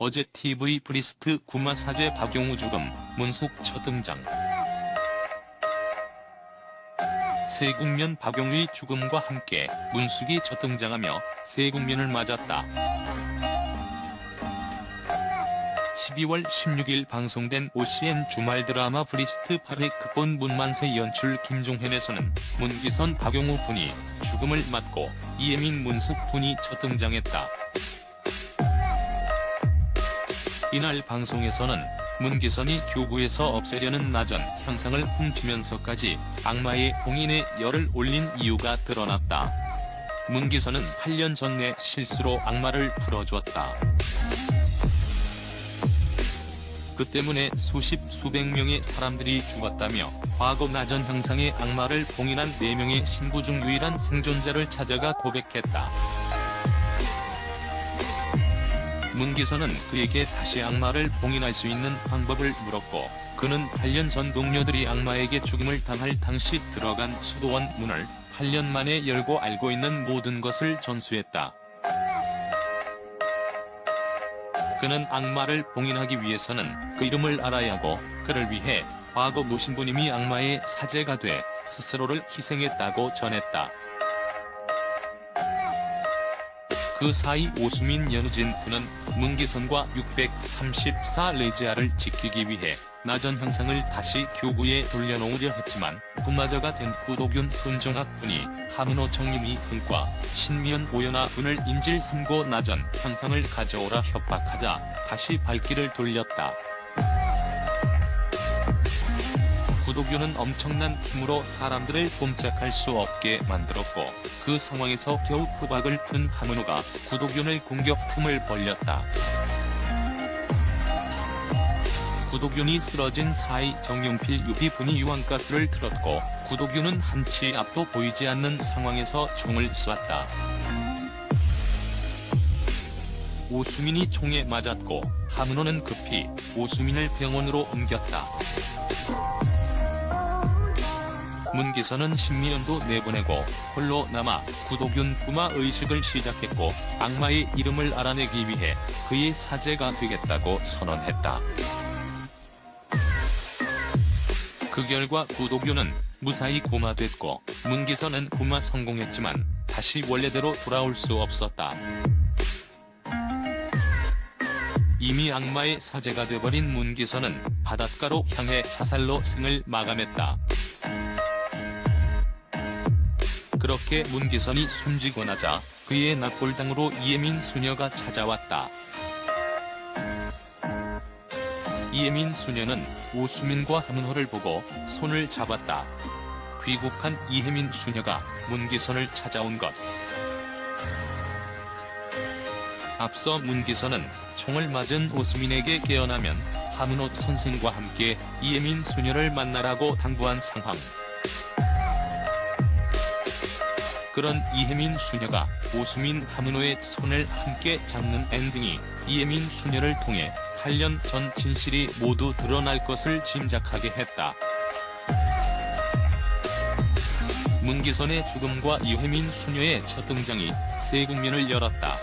어제 TV 브리스트 구마 사제 박용우 죽음, 문숙 첫 등장. 세국면 박용우의 죽음과 함께 문숙이 첫 등장하며 세국면을 맞았다. 12월 16일 방송된 OCN 주말 드라마 브리스트 8회 극본 문만세 연출 김종현에서는 문기선 박용우 분이 죽음을 맞고 이예민 문숙 분이 첫 등장했다. 이날 방송에서는 문기선이 교구에서 없애려는 나전 형상을 훔치면서까지 악마의 봉인에 열을 올린 이유가 드러났다. 문기선은 8년 전에 실수로 악마를 풀어주었다. 그 때문에 수십 수백 명의 사람들이 죽었다며 과거 나전 형상의 악마를 봉인한 4명의 신부 중 유일한 생존자를 찾아가 고백했다. 문기선은 그에게 다시 악마를 봉인할 수 있는 방법을 물었고 그는 8년 전 동료들이 악마에게 죽임을 당할 당시 들어간 수도원 문을 8년 만에 열고 알고 있는 모든 것을 전수했다. 그는 악마를 봉인하기 위해서는 그 이름을 알아야 하고 그를 위해 과거 노신부님이 악마의 사제가 돼 스스로를 희생했다고 전했다. 그 사이 오수민 연우진 그는 문기선과 634 레지아를 지키기 위해 나전 형상을 다시 교구에 돌려놓으려 했지만 부마저가 된 구도균 손정학 분이 하문호 정림이 분과 신미연 오연아 분을 인질 삼고 나전 형상을 가져오라 협박하자 다시 발길을 돌렸다. 도균은 엄청난 힘으로 사람들을 꼼짝할 수 없게 만들었고 그 상황에서 겨우 후박을 푼 하문호가 구도균을 공격 틈을 벌렸다. 구도균이 쓰러진 사이 정용필 유비분이 유황가스를 틀었고 구도균은 한치 앞도 보이지 않는 상황에서 총을 쐈다. 오수민이 총에 맞았고 하문호는 급히 오수민을 병원으로 옮겼다. 문기선은 신미연도 내보내고 홀로 남아 구도균 부마 의식을 시작했고 악마의 이름을 알아내기 위해 그의 사제가 되겠다고 선언했다. 그 결과 구도균은 무사히 구마됐고 문기선은 구마 성공했지만 다시 원래대로 돌아올 수 없었다. 이미 악마의 사제가 돼버린 문기선은 바닷가로 향해 자살로 생을 마감했다. 그렇게 문기선이 숨지고 나자 그의 납골당으로 이예민 수녀가 찾아왔다. 이예민 수녀는 오수민과 하문호를 보고 손을 잡았다. 귀국한 이혜민 수녀가 문기선을 찾아온 것. 앞서 문기선은 총을 맞은 오수민에게 깨어나면 하문호 선생과 함께 이예민 수녀를 만나라고 당부한 상황. 그런 이혜민 수녀가 오수민 하문호의 손을 함께 잡는 엔딩이 이혜민 수녀를 통해 8년 전 진실이 모두 드러날 것을 짐작하게 했다. 문기선의 죽음과 이혜민 수녀의 첫 등장이 새 국면을 열었다.